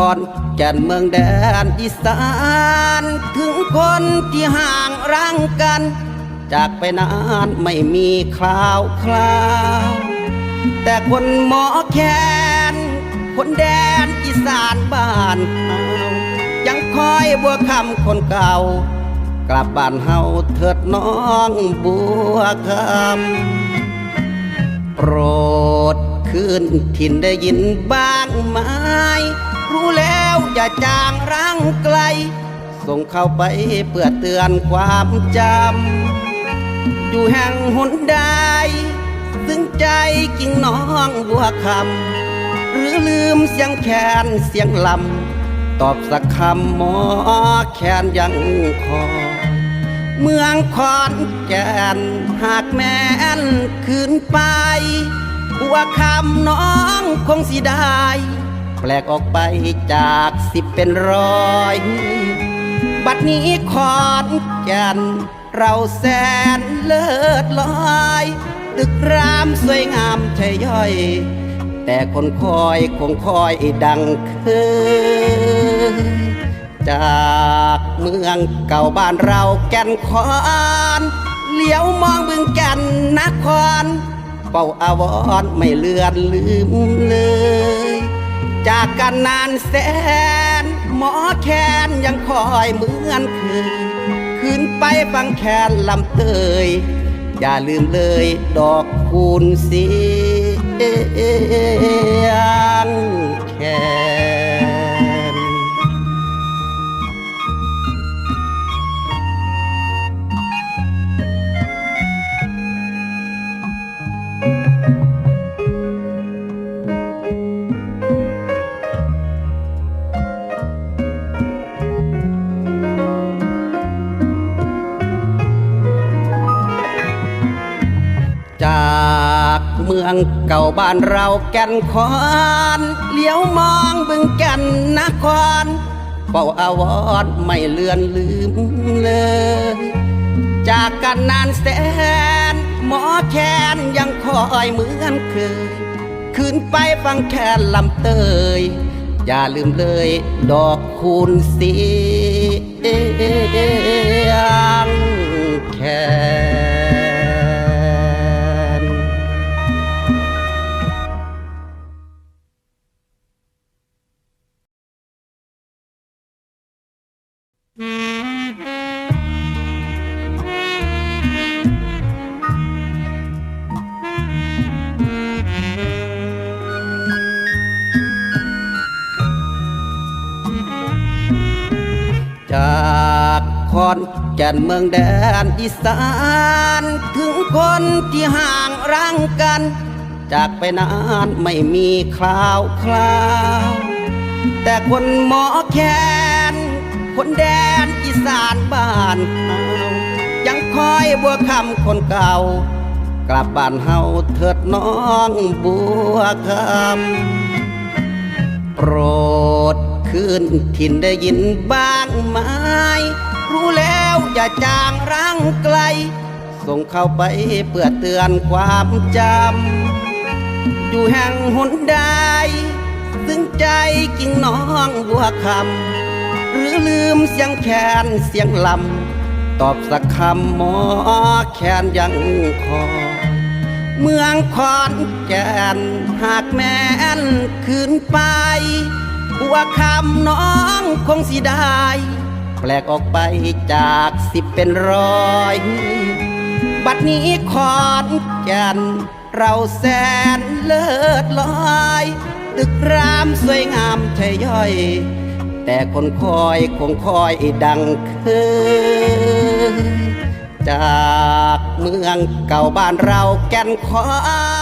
จากคอนแก่นเมืองแดนอีสานถึงคนที่ห่างรังกัน จากไปนานไม่มีคราวคราว แต่คนหมอแคนคนแดนอีสานบ้านเฮายังคอยบัวคำคนเก่า กลับบ้านเฮาเถิดน้องบัวคำโปรดคืนถิ่นได้ยินบ้างไหม รู้แล้วอย่าจางร่างไกล ส่งเข้าไปเพื่อเตือนความจำ อยู่แห่งหนใดซึ่งใจกิ่งน้องบัวคำ หรือลืมเสียงแคนเสียงลำ ตอบสักคำหมอแคนยังคอยเมืองขอนแก่นหากแม่นคืนไปบัวคำน้องคงสิได้ แปลกออกไปจากสิบเป็นร้อย บัดนี้ขอนแก่นเราแสนเลิศลอย ตึกรามสวยงามใช่ย่อย แต่คนคอยคงคอยดังเคยจากเมืองเก่าบ้านเราแก่นคอนเลี้ยวมองบึงแก่นนครเป่าอาวรไม่เลือนลืมเลย จากกันนานแสน หมอแคนยังคอยเหมือนเคยขึ้นไปฟังแคนลำเตย อย่าลืมเลยดอกคูณสียงแคน เมืองเก่าบ้านเราแก่นคอนเลี้ยวมองบึงแก่นนครเฝ้าอาวรณ์ไม่เลือนลืมเลย จากกันนานแสน หมอแคนยังคอยเหมือนเคยขึ้นไปฟังแคนลำเตย อย่าลืมเลยดอกคูณสียงแค จากคอนแก่นเมืองแดนอีสาน ถึงคนที่ห่างรังกัน จากไปนานไม่มีคราวคราว แต่คนหมอแคนคนแดนอีสานบ้านเฮายังคอยบัวคำคนเก่า กลับบ้านเฮาเถิดน้องบัวคำโปรดคืนถิ่นได้ยินบ้างไหม รู้แล้วอย่าจางร่างไกล ส่งเข้าไปเพื่อเตือนความจำ อยู่แห่งหนใดซึ่งใจกิ่งน้องบัวคำ หรือลืมเสียงแคนเสียงลำ ตอบสักคำหมอแคนยังคอ เมืองขอนแก่นหากแม่นคืนไปบัวคำน้องคงสิได้ แปลกออกไปจากสิบเป็นร้อย บัดนี้ขอนแก่นเราแสนเลิศลอย ตึกรามสวยงามใช่ย่อย แต่คนคอยคงคอยดังเคยจากเมืองเก่าบ้านเราแก่นคอน